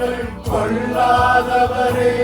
நல்லவரே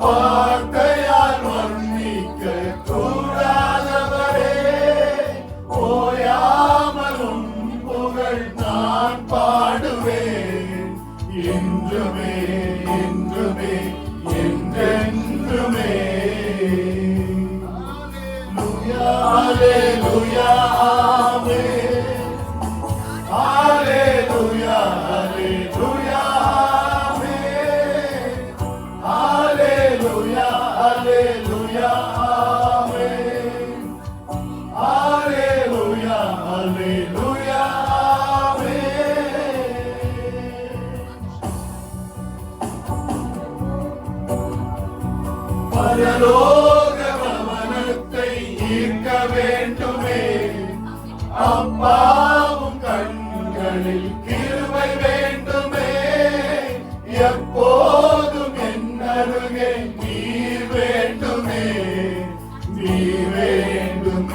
வார்த்தையால் வர்ணிக்க கூடாதவரே. ஓயாமலும் புகழ் நான் பாடுவேன். என்றுமே என்றுமே என்றென்றுமே. Hallelujah, பரலோக பவனத்தை ஈர்க்க வேண்டுமே அப்பாவும் கண்களில் கிருபை வேண்டுமே எப்போதும் என் அருகே நீர் வேண்டும்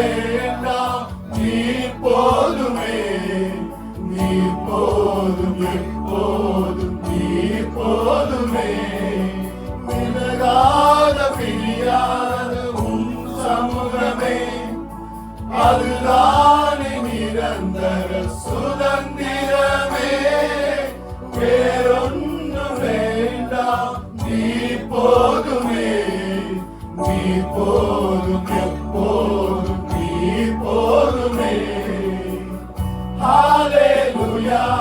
வேண்டாம். நீ போதுமே. நீ போதும். எப்போதும் நீ போதுமே. அதுதானே நிரந்தர சுதந்திர எப்போதும் நீ போதுமே Hallelujah.